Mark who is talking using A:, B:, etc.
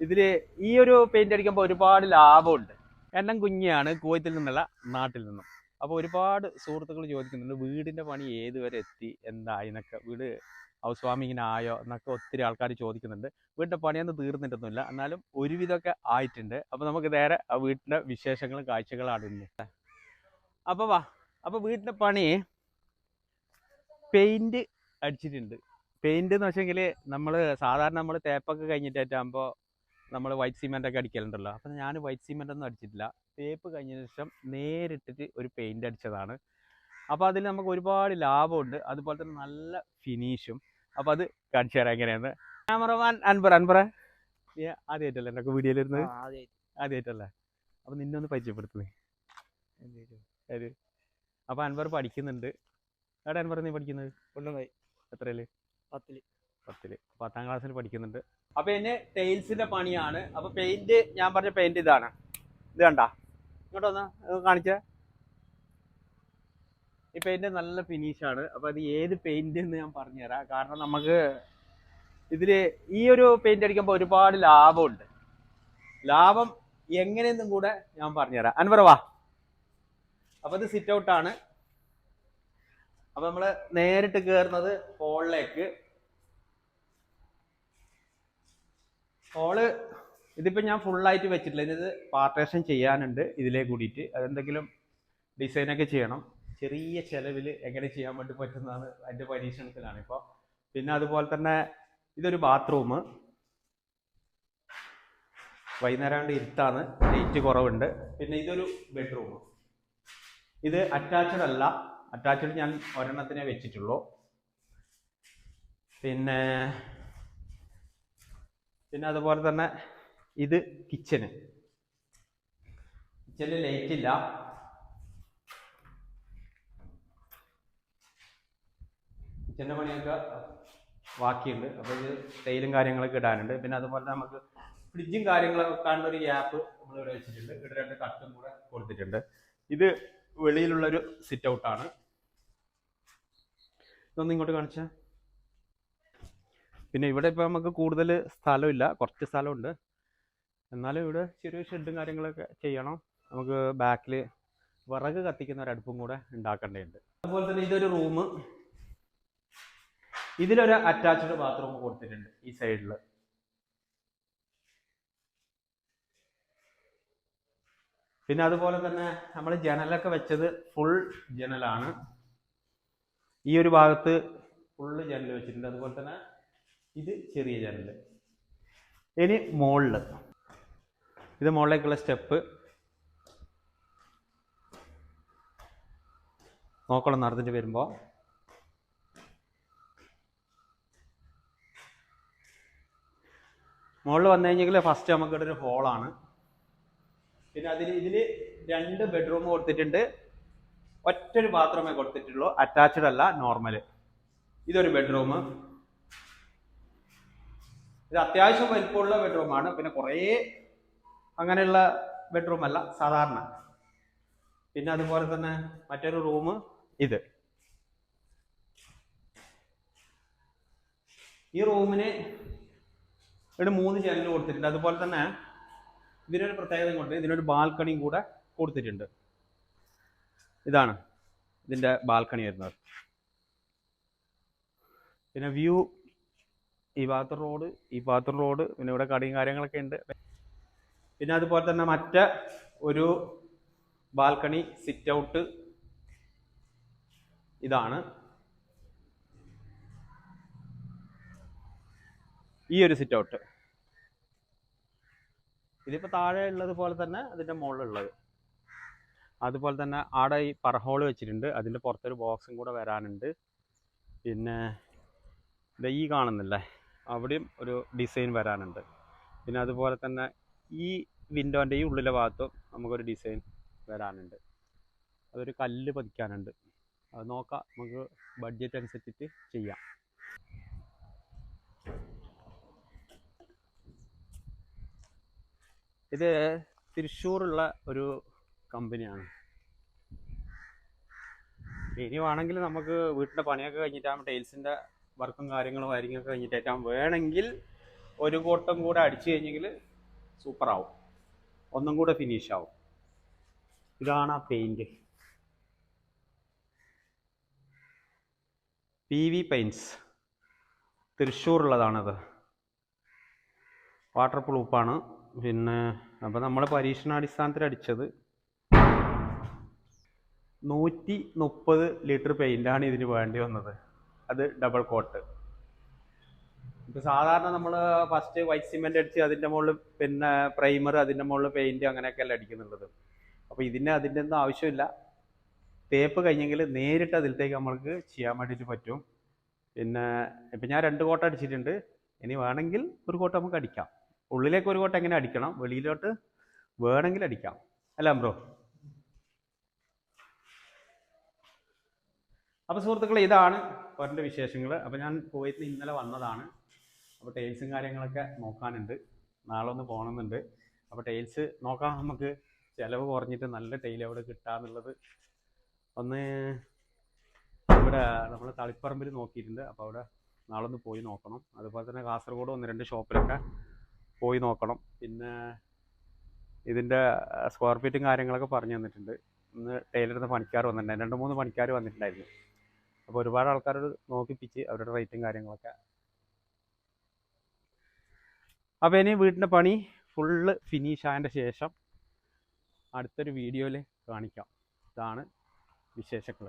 A: ഇതിൽ ഈ ഒരു പെയിന്റ് അടിക്കുമ്പോൾ ഒരുപാട് ലാഭമുണ്ട്. എണ്ണം കുഞ്ഞിയാണ് കോയത്തിൽ നിന്നുള്ള നാട്ടിൽ നിന്നും. അപ്പോൾ ഒരുപാട് സുഹൃത്തുക്കൾ ചോദിക്കുന്നുണ്ട് വീടിന്റെ പണി ഏതുവരെ എത്തി എന്തായി എന്നൊക്കെ. വീട് ഹൗസ് വാമിങ്ങിന് ആയോ എന്നൊക്കെ ഒത്തിരി ആൾക്കാർ ചോദിക്കുന്നുണ്ട്. വീടിന്റെ പണിയൊന്നും തീർന്നിട്ടൊന്നുമില്ല. എന്നാലും ഒരുവിധമൊക്കെ ആയിട്ടുണ്ട്. അപ്പോൾ നമുക്ക് നേരെ ആ വീട്ടിന്റെ വിശേഷങ്ങളും കാഴ്ചകളാണ് ഇന്ന്. അപ്പോൾ വാ. അപ്പോൾ വീടിന്റെ പണി പെയിന്റ് അടിച്ചിട്ടുണ്ട്. പെയിന്റ് എന്ന് വെച്ചെങ്കിൽ നമ്മൾ സാധാരണ നമ്മൾ തേപ്പൊക്കെ കഴിഞ്ഞിട്ടാകുമ്പോൾ നമ്മൾ വൈറ്റ് സിമെന്റ് ഒക്കെ അടിക്കലുണ്ടല്ലോ. അപ്പം ഞാൻ വൈറ്റ് സിമെന്റ് ഒന്നും അടിച്ചിട്ടില്ല. തേപ്പ് കഴിഞ്ഞതിന് ശേഷം നേരിട്ടിട്ട് ഒരു പെയിന്റ് അടിച്ചതാണ്. അപ്പോൾ അതിൽ നമുക്ക് ഒരുപാട് ലാഭമുണ്ട്. അതുപോലെ തന്നെ നല്ല ഫിനിഷും അപ്പോൾ അത് കാണിച്ചു തരാം എങ്ങനെയാണ് ക്യാമറമാൻ അൻപർ അൻപറ ആദ്യമായിട്ടല്ലേ എന്റെ വീഡിയോയിൽ ഇരുന്നത് ആദ്യമായിട്ടല്ലേ അപ്പോൾ നിന്നെ ഒന്ന് പരിചയപ്പെടുത്തുന്നേ. ഏത് അപ്പോൾ അൻവർ പഠിക്കുന്നുണ്ട്. എവിടെ അൻവർ നീ പഠിക്കുന്നത്?
B: കൊണ്ടുപോയി
A: എത്രയിൽ
B: പത്തിൽ.
A: പത്തിൽ. പത്താം ക്ലാസ്സിൽ പഠിക്കുന്നുണ്ട്. അപ്പൊ എന്നെ ടൈൽസിന്റെ പണിയാണ്. അപ്പൊ പെയിന്റ് ഞാൻ പറഞ്ഞ പെയിന്റ് ഇതാണ്. ഇത് കണ്ട? ഇങ്ങോട്ട് ഒന്ന് കാണിച്ച? ഈ പെയിന്റ് നല്ല ഫിനിഷ് ആണ്. അപ്പൊ അത് ഏത് പെയിന്റ് എന്ന് ഞാൻ പറഞ്ഞുതരാം. കാരണം നമുക്ക് ഇതിൽ ഈ ഒരു പെയിന്റ് അടിക്കുമ്പോൾ ഒരുപാട് ലാഭമുണ്ട്. ലാഭം എങ്ങനെയെന്നും കൂടെ ഞാൻ പറഞ്ഞുതരാം. അൻവർ വാ. അപ്പൊ ഇത് സിറ്റ് ഔട്ടാണ് ആണ്. അപ്പൊ നമ്മൾ നേരിട്ട് കയറുന്നത് ഹോളിലേക്ക് ഹോൾ ഇതിപ്പോ ഞാൻ ഫുള്ളായിട്ട് വെച്ചിട്ടില്ല. ഇത് പാർട്ടേഷൻ ചെയ്യാനുണ്ട് ഇതിലേ കൂടിയിട്ട്. അതെന്തെങ്കിലും ഡിസൈനൊക്കെ ചെയ്യണം. ചെറിയ ചെലവിൽ എങ്ങനെ ചെയ്യാൻ വേണ്ടി പറ്റുന്നതാണ് അതിന്റെ പരീക്ഷണത്തിലാണ് ഇപ്പോൾ പിന്നെ അതുപോലെ തന്നെ ഇതൊരു ബാത്റൂം വൈകുന്നേരം ഇരുത്താണ് ലൈറ്റ് കുറവുണ്ട്. പിന്നെ ഇതൊരു ബെഡ്റൂം ഇത് അറ്റാച്ച്ഡ് അല്ല. അറ്റാച്ച്ഡ് ഞാൻ ഒരെണ്ണത്തിനെ വെച്ചിട്ടുള്ളൂ. പിന്നെ പിന്നെ അതുപോലെ തന്നെ ഇത് കിച്ചന് കിച്ചനിൽ ലൈറ്റ് ഇല്ല. കിച്ചന്റെ പണിയൊക്കെ ബാക്കിയുണ്ട്. അപ്പോൾ ഇത് തൈലും കാര്യങ്ങളൊക്കെ ഇടാനുണ്ട്. പിന്നെ അതുപോലെ നമുക്ക് ഫ്രിഡ്ജും കാര്യങ്ങളൊക്കെ വെക്കാനുള്ള ഒരു ഗ്യാപ്പ് നമ്മൾ ഇവിടെ വെച്ചിട്ടുണ്ട്. ഇവിടെ രണ്ട് കട്ടും കൂടെ കൊടുത്തിട്ടുണ്ട്. ഇത് വെളിയിലുള്ളൊരു സിറ്റ് ഔട്ടാണ് ഇതൊന്നും ഇങ്ങോട്ട് കാണിച്ചാൽ പിന്നെ ഇവിടെ ഇപ്പോൾ നമുക്ക് കൂടുതൽ സ്ഥലമില്ല. കുറച്ച് സ്ഥലമുണ്ട്. എന്നാലും ഇവിടെ ചെറിയ ഷെഡും കാര്യങ്ങളൊക്കെ ചെയ്യണം. നമുക്ക് ബാക്കിൽ വിറക് കത്തിക്കുന്ന ഒരു അടുപ്പും കൂടെ ഉണ്ടാക്കേണ്ടതുണ്ട്. അതുപോലെ തന്നെ ഇതൊരു റൂം ഇതിലൊരു അറ്റാച്ച്ഡ് ബാത്റൂം കൊടുത്തിട്ടുണ്ട് ഈ സൈഡിൽ പിന്നെ അതുപോലെ തന്നെ നമ്മൾ ജനലൊക്കെ വെച്ചത് ഫുൾ ജനലാണ്. ഈ ഒരു ഭാഗത്ത് ഫുള്ള് ജനൽ വെച്ചിട്ടുണ്ട്. അതുപോലെ തന്നെ ഇത് ചെറിയ ജനൽ ഇനി മുകളിൽ ഇത് മുകളിലേക്കുള്ള സ്റ്റെപ്പ്. നോക്കണം നടന്നിട്ട് വരുമ്പോൾ മുകളിൽ വന്നു കഴിഞ്ഞെങ്കിൽ ഫസ്റ്റ് നമുക്ക് ഇവിടെ ഒരു ഹോളാണ് പിന്നെ അതിൽ ഇതിൽ രണ്ട് ബെഡ്റൂം കൊടുത്തിട്ടുണ്ട്. ഒറ്റൊരു ബാത്റൂമേ കൊടുത്തിട്ടുള്ളൂ. അറ്റാച്ച്ഡ് അല്ല നോർമൽ ഇതൊരു ബെഡ്റൂം ഇത് അത്യാവശ്യം വലിപ്പമുള്ള ബെഡ്റൂമാണ് പിന്നെ കുറേ അങ്ങനെയുള്ള ബെഡ്റൂം അല്ല സാധാരണ. പിന്നെ അതുപോലെ തന്നെ മറ്റൊരു റൂം ഇത്. ഈ റൂമിന് ഇവിടെ മൂന്ന് ജനൽ കൊടുത്തിട്ടുണ്ട്. അതുപോലെ തന്നെ ഇതിനൊരു പ്രത്യേകത കൊണ്ട് ഇതിനൊരു ബാൽക്കണിയും കൂടെ കൊടുത്തിട്ടുണ്ട്. ഇതാണ് ഇതിന്റെ ബാൽക്കണി വരുന്നത്. പിന്നെ വ്യൂ ഈ ഭാഗത്ത് റോഡ് ഈ ഭാഗത്ത് റോഡ് പിന്നെ ഇവിടെ കടയും കാര്യങ്ങളൊക്കെ ഉണ്ട്. പിന്നെ അതുപോലെ തന്നെ മറ്റ ഒരു ബാൽക്കണി സിറ്റ് ഔട്ട് ഇതാണ്. ഈ ഒരു സിറ്റ് ഔട്ട് ഇതിപ്പോൾ താഴെ ഉള്ളത് പോലെ തന്നെ അതിന്റെ മുകളിലുള്ളത് അതുപോലെ തന്നെ ആടെ ഈ പറഹോൾ വെച്ചിട്ടുണ്ട്. അതിന്റെ പുറത്തൊരു ബോക്സും കൂടെ വരാനുണ്ട്. പിന്നെ ഈ കാണുന്നില്ലേ? അവിടെയും ഒരു ഡിസൈൻ വരാനുണ്ട്. പിന്നെ അതുപോലെ തന്നെ ഈ വിൻഡോന്റെ ഈ ഉള്ളിലെ ഭാഗത്തും നമുക്കൊരു ഡിസൈൻ വരാനുണ്ട്. അതൊരു കല്ല് പതിക്കാനുണ്ട്. അത് നോക്കാം. നമുക്ക് ബഡ്ജറ്റ് അനുസരിച്ചിട്ട് ചെയ്യാം. ഇത് തൃശ്ശൂറുള്ള ഒരു കമ്പനിയാണ്. ഇനി വേണമെങ്കിൽ നമുക്ക് വീട്ടിന്റെ പണിയൊക്കെ കഴിഞ്ഞിട്ടാകുമ്പോൾ ടൈൽസിന്റെ വർക്കും കാര്യങ്ങളും കാര്യങ്ങളൊക്കെ കഴിഞ്ഞിട്ട് ഏറ്റവും വേണമെങ്കിൽ ഒരു കൂട്ടം കൂടെ അടിച്ചു കഴിഞ്ഞെങ്കിൽ സൂപ്പറാവും. ഒന്നും കൂടെ ഫിനിഷ് ആവും. ഇതാണ് ആ പെയിന്റ് പി വി പെയിൻസ് തൃശ്ശൂറുള്ളതാണത് വാട്ടർ പ്രൂഫാണ് പിന്നെ അപ്പോൾ നമ്മൾ പരീക്ഷണാടിസ്ഥാനത്തിൽ അടിച്ചത് നൂറ്റി മുപ്പത് ലിറ്റർ പെയിന്റാണ് ഇതിന് വേണ്ടി വന്നത്. അത് ഡബിൾ കോട്ട് ഇപ്പൊ സാധാരണ നമ്മൾ ഫസ്റ്റ് വൈറ്റ് സിമെന്റ് അടിച്ച് അതിന്റെ മുകളിൽ പിന്നെ പ്രൈമർ അതിന്റെ മുകളിൽ പെയിന്റ് അങ്ങനെയൊക്കെ അല്ല അടിക്കുന്നുള്ളത്. അപ്പോൾ ഇതിന് അതിന്റെ ഒന്നും ആവശ്യമില്ല. തേപ്പ് കഴിഞ്ഞെങ്കിൽ നേരിട്ട് അതിലത്തേക്ക് നമ്മൾക്ക് ചെയ്യാൻ വേണ്ടിയിട്ട് പറ്റും. പിന്നെ ഇപ്പൊ ഞാൻ രണ്ട് കോട്ട അടിച്ചിട്ടുണ്ട്. ഇനി വേണമെങ്കിൽ ഒരു കോട്ട നമുക്ക് അടിക്കാം. ഉള്ളിലേക്ക് ഒരു കോട്ട എങ്ങനെ അടിക്കണം? വെളിയിലോട്ട് വേണമെങ്കിൽ അടിക്കാം. അല്ല ബ്രോ അപ്പോൾ സുഹൃത്തുക്കളെ ഇതാണ് ഒരന്റെ വിശേഷങ്ങൾ അപ്പോൾ ഞാൻ കുവൈത്തിൽ ഇന്നലെ വന്നതാണ്. അപ്പോൾ ടൈൽസും കാര്യങ്ങളൊക്കെ നോക്കാനുണ്ട്. നാളെ ഒന്ന് പോകണമെന്നുണ്ട്. അപ്പോൾ ടൈൽസ് നോക്കാം നമുക്ക്. ചിലവ് കുറഞ്ഞിട്ട് നല്ല ടൈൽ അവിടെ കിട്ടാന്നുള്ളത് ഒന്ന് ഇവിടെ നമ്മൾ തളിപ്പറമ്പിൽ നോക്കിയിട്ടുണ്ട്. അപ്പോൾ അവിടെ നാളെ ഒന്ന് പോയി നോക്കണം. അതുപോലെ തന്നെ കാസർഗോഡ് ഒന്ന് രണ്ട് ഷോപ്പിലൊക്കെ പോയി നോക്കണം. പിന്നെ ഇതിന്റെ സ്ക്വയർ ഫീറ്റും കാര്യങ്ങളൊക്കെ പറഞ്ഞു തന്നിട്ടുണ്ട്. ഇന്ന് ടൈലറിന്ന് പണിക്കാർ വന്നിട്ടുണ്ടായിരുന്നു. രണ്ട് മൂന്ന് പണിക്കാർ വന്നിട്ടുണ്ടായിരുന്നു. അപ്പോൾ ഒരുപാട് ആൾക്കാരോട് നോക്കിപ്പിച്ച് അവരുടെ റേറ്റും കാര്യങ്ങളൊക്കെ. അപ്പോൾ ഇനി വീട്ടിന്റെ പണി ഫുള്ള് ഫിനിഷ് ആയതിന്റെ ശേഷം അടുത്തൊരു വീഡിയോയിൽ കാണിക്കാം. ഇതാണ് വിശേഷങ്ങൾ